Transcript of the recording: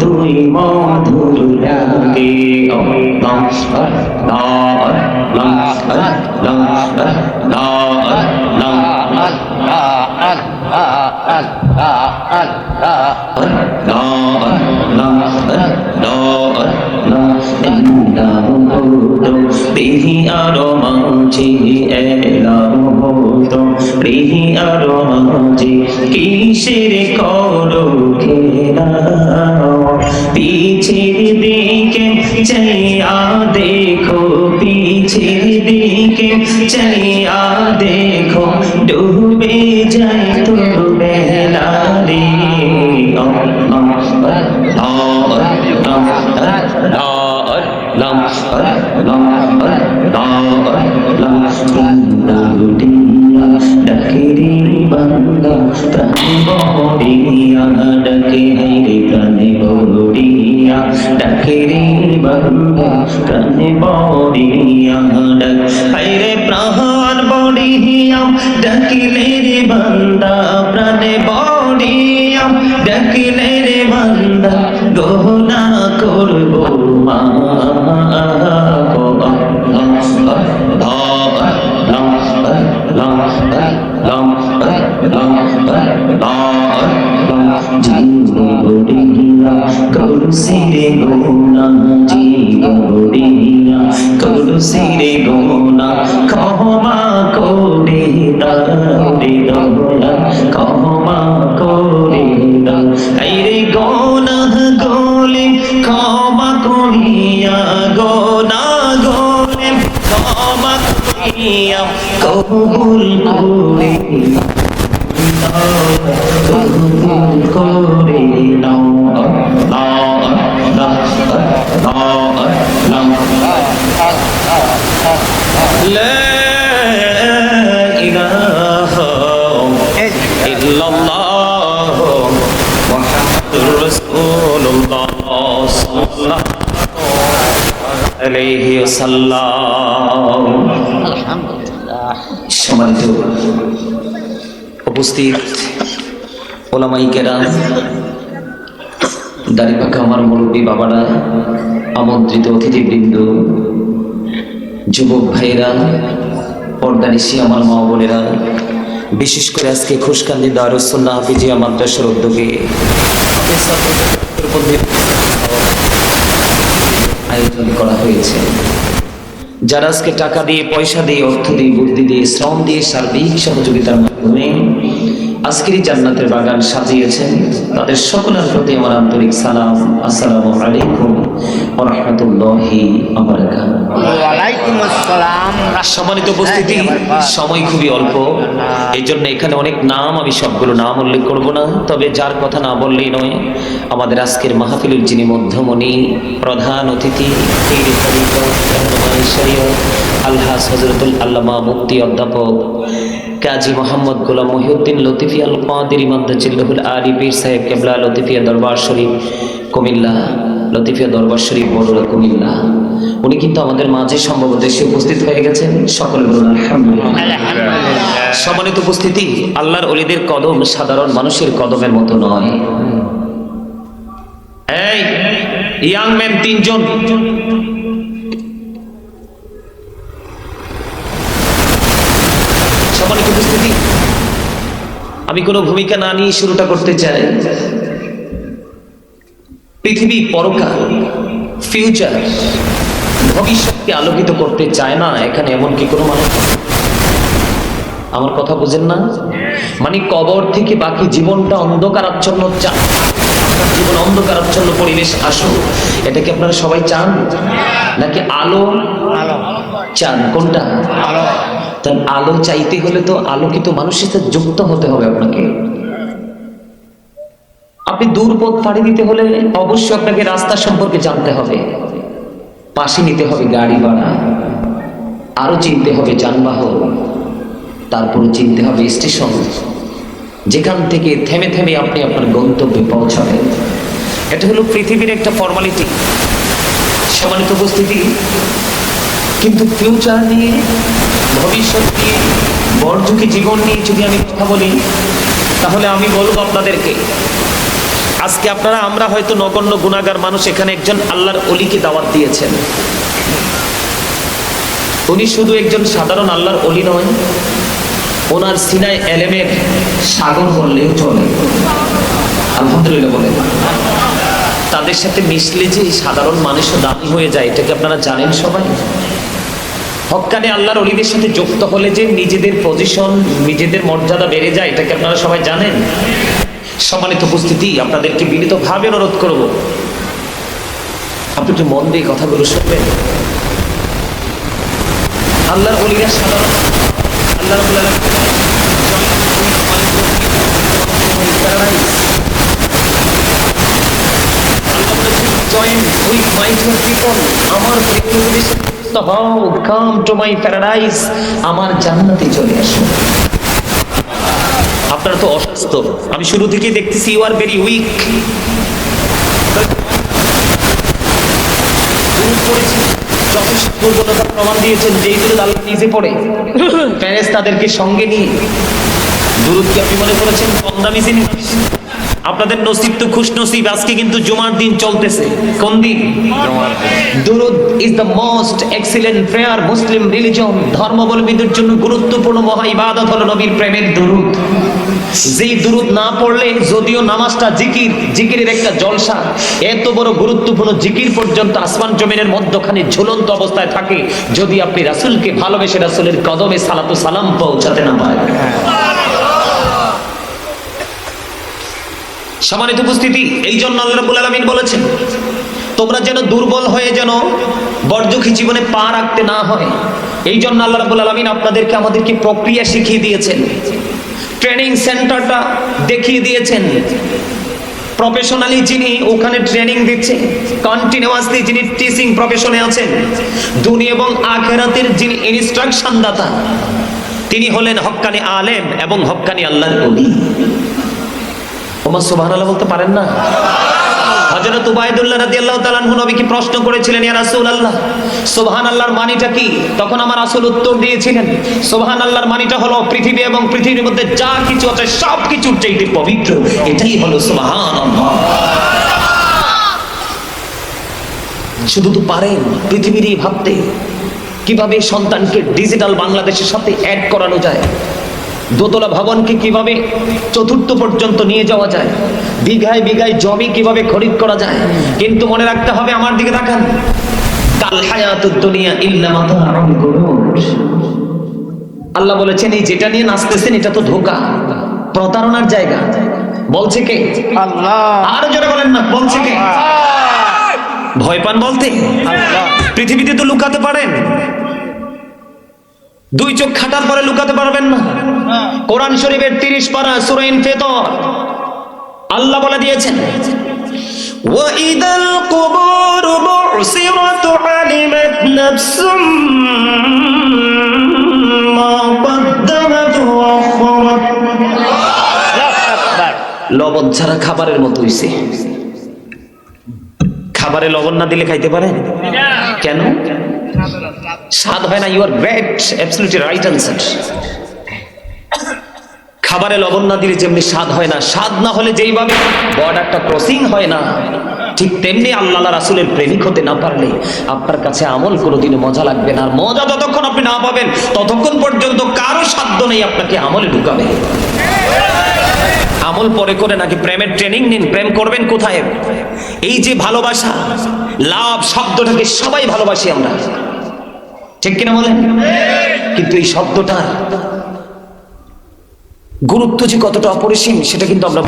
তুই মধুর লাগে আল্লাহ আল্লাহ আল্লাহ আল্লাহ আল্লাহ Rihi aro manji কিসের করো পিছের দিকে চাইয়া দেখো পিছের দিকে চাইয়া দেখো ডুবে যায় তো বেলা রে ডাকিরি ডাকিলে রে বান্দা প্রাণে বড়িয়াম ডাকিলে রে বান্দা গহনা করব মা। এই রে গোনা গোলে ক্ষমা করিয়া গোনা গোলে ক্ষমা করিয়া কবুল করে কবুল করে নাও। আলাইহি ওয়াসাল্লাম। আলহামদুলিল্লাহ। সম্মানিত উপস্থিত ওলামাই কেরাম দাড়িপাখা আমার মুরব্বী বাবারা আমন্ত্রিত অতিথিবৃন্দ যুবক ভাইরা পর্দানিশি আমার মা বোনেরা বিশেষ করে আজকে খুশকান্দি দারুসন্না হাফিজিয়া মাদ্রাসার উদ্যোগে আয়োজন করা হয়েছে। যারা আজকে টাকা দিয়ে, পয়সা দিয়ে, অর্থ দিয়ে, বুদ্ধি দিয়ে, শ্রম দিয়ে, সার্বিক সহযোগিতার মাধ্যমে আজকের জান্নাতের বাগান সাজিয়েছেন। তাদের সকলের প্রতি আমার আন্তরিক সালাম। আসসালামু আলাইকুম। রাহমাতুল্লাহি ওয়া বারাকাতুহু ওয়ালাইকুম আসসালাম সম্মানিত উপস্থিতি সময় খুবই অল্প। এই জন্য এখানে অনেক নাম আমি সবগুলো নাম উল্লেখ করব না। তবে যার কথা না বললেই নয় আমাদের আজকের মাহফিলের যিনি মধ্যমণি প্রধান অতিথি আলহাজ হজরতুল আল্লামা মুফতি অধ্যাপক কাজী মোহাম্মদ গোলাম মহিউদ্দিন লতিফি আল কাদির মাদ্দাজিল্লাহুল আলী পীর সাহেব কেবলা লতিফিয়া দরবার শরীফ কুমিল্লা। লতিফিয়া দরবার শরীফ বড়ুয়া কুমিল্লা উনি কিন্তু আমাদের মাঝে সম্ভবত এসে উপস্থিত হয়ে গেছেন। সকলে বলুন সম্মানিত উপস্থিতি আল্লাহর অলিদের কদম সাধারণ মানুষের কদমের মতো নয়। এই ইয়াং ম্যান তিনজন। সম্মানিত উপস্থিতি আমি কোনো ভূমিকা না নিয়ে শুরুটা করতে চাই। পৃথিবী পরকাল ফিউচার ভবিষ্যৎকে আলোকিত করতে চায় না এখানে এমন কি কোনো মানুষ? আমার কথা বুঝেন না? মানে কবর থেকে বাকি জীবনটা অন্ধকারাচ্ছন্ন চান। আপনার জীবন অন্ধকারাচ্ছন্ন পরিবেশ আসুক এটা কি আপনারা সবাই চান? নাকি আলো আলো চান? কোনটা? আলো। আলো চাইতে হলে তো আলোকিত মানুষের সাথে যুক্ত হতে হবে আপনাকে। আপনি দূর পথ পাড়ি দিতে হলে অবশ্যই আপনাকে রাস্তা সম্পর্কে জানতে হবে। পাশে নিতে হবে গাড়ি ভাড়া, আরও চিনতে হবে যানবাহন, তারপরে চিনতে হবে স্টেশন, যেখান থেকে থেমে থেমে আপনি আপনার গন্তব্যে পৌঁছাবেন। এটা হলো পৃথিবীর একটা ফর্মালিটি সমানিত উপস্থিতি। কিন্তু ফিউচার নিয়ে, ভবিষ্যৎ নিয়ে বর্জুকি জীবন নিয়ে যদি আমি কথা বলি, তাহলে আমি বলব আপনাদেরকে আজকে আপনারা, আমরা হয়তো নগণ্য গুণাগার মানুষ, এখানে একজন আল্লাহর অলিকে দাওয়াত দিয়েছেন। উনি শুধু একজন সাধারণ আল্লাহর অলি নয়, ওনার সিনায় এলেমের সাগর বললেও চলে। আলহামদুলিল্লাহ বলেন। তাদের সাথে মিশলে যে সাধারণ মানুষও দামি হয়ে যায় এটাকে আপনারা জানেন সবাই? হকানে আল্লাহর অলিদের সাথে যুক্ত হলে যে নিজেদের পজিশন নিজেদের মর্যাদা বেড়ে যায় এটাকে আপনারা সবাই জানেন? সম্মানিত উপস্থিতি, আপনাদেরকে বিনীতভাবে অনুরোধ করব। আপনি একটু মন দিয়ে কথাগুলো শুনবেন। আল্লাহর অলিরা সাধারণ, আল্লাহ আমার হও কাম টু মাই আমার জান্নাতে চলে আসো আপনারা তো অসুস্থ। আমি শুরু থেকেই দেখতেছি ইউ আর ভেরি উইক যথেষ্ট দুর্বলতা প্রমাণ দিয়েছেন যেই দূরত আল্লাহ নিজে পড়ে প্যারেস তাদেরকে সঙ্গে নিয়ে। দূরতকে আপনি মনে করেছেন? কম দামি জিনিস। আপনাদের নসিব তো খুশ নসিব আজকে কিন্তু জুমার দিন চলতেছে। কোন দিন? দুরুদ is the most excellent prayer Muslim religion ধর্মাবলম্বীদের জন্য গুরুত্বপূর্ণ মহা ইবাদত হলো নবীর প্রেমের দুরুদ। যেই দুরুদ না পড়লে, যদিও নামাজটা জিকির, জিকিরের একটা জলসা, এত বড় গুরুত্বপূর্ণ জিকির পর্যন্ত আসমান জমিনের মধ্যখানে ঝুলন্ত অবস্থায় থাকে, যদি আপনি রাসূলকে ভালোবেসে রাসূলের কদমে সালাতু সালাম পৌঁছাতে না পারেন। সম্মানিত উপস্থিতি এই জন্য আল্লাহ রাব্বুল আলামিন বলেছেন, তোমরা যেন দুর্বল হয়ে যেন বর্জখী জীবনে পা রাখতে না হয়। এই জন্য আল্লাহ রাব্বুল আলামিন আপনাদেরকে আমাদেরকে প্রক্রিয়া শিখিয়ে দিয়েছেন ট্রেনিং সেন্টারটা দেখিয়ে দিয়েছেন। প্রফেশনালি যিনি ওখানে ট্রেনিং দিচ্ছে কন্টিনিউয়াসলি যিনি টিচিং প্রফেশনে আছেন দুনিয়া এবং আখেরাতের যিনি ইনস্ট্রাকশন দাতা, তিনি হলেন হক্কানি আলেম এবং হক্কানি আল্লাহর ওলি। ওমা সুবহানাল্লাহ বলতে পারেন না? হযরত উবাইদুল্লাহ রাদিয়াল্লাহু নবীকে প্রশ্ন করেছিলেন, ইয়া রাসূলুল্লাহ, সুবহানাল্লাহর কি? তখন আমার রাসূল উত্তর দিয়েছিলেন, সুবহানাল্লাহর হলো পৃথিবী এবং পৃথিবীর মধ্যে যা কিছু আছে চাইতে পবিত্র, এটাই হলো সুবহানাল্লাহ। শুধু তো পারেন পৃথিবীর এই ভাবতে, কীভাবে সন্তানকে ডিজিটাল বাংলাদেশের সাথে অ্যাড করানো যায়। দোতলা ভবনকে কীভাবে চতুর্থ পর্যন্ত নিয়ে যাওয়া যায়? বিঘায় বিঘায় জমি কীভাবে খরিদ করা যায়? কিন্তু মনে রাখতে হবে আমার দিকে তাকান। কাল হায়াতুদ দুনিয়া ইল্লা মাতাউল গুরুর আল্লাহ বলেছেন এই যেটা নিয়ে নাচতেছেন এটা তো ধোকা। প্রতারণার জায়গা। বলছে কে? আল্লাহ। আরও জোরে বলেন না বলছে কে? ভয় পান বলতে? পৃথিবীতে তো লুকাতে পারেন। দুই চোখ খাটার পরে লুকাতে পারবেন না কোরআন শরীফের তিরিশ পারা সুরাইন ফেতর আল্লাহ বলে দিয়েছেন وَإِذَا الْقُبُورُ بُعْثِرَتْ عَلِمَتْ نَفْسٌ مَا قَدَّمَتْ وَأَخَّرَتْ আকবার লবণ ছাড়া খাবারের মতো হইছে খাবারে লবণ না দিলে খাইতে পারেন কেন স্বাদ হয় না you are great absolutely right answer খাবারে লবণ না দিলে যেমনি স্বাদ হয় না, স্বাদ না হলে যেইভাবে বর্ডারটা ক্রসিং হয় না, ঠিক তেমনি আল্লাহ রাসুলের প্রেমিক হতে না পারলে আপনার কাছে আমল কোনোদিনও মজা লাগবে না। আর মজা যতক্ষণ আপনি না পাবেন, ততক্ষণ পর্যন্ত কারও সাধ্য নেই আপনাকে আমলে ঢুকাবে। আমল পরে করে নাকি প্রেমের ট্রেনিং নিন, প্রেম করবেন কোথায়? এই যে ভালোবাসা, লাভ শব্দটাকে সবাই ভালোবাসি আমরা। ঠিক কিনা বলেন? কিন্তু এই শব্দটার গুরুত্ব যে কতটা অপরিসীম সেটা কিন্তু আমরা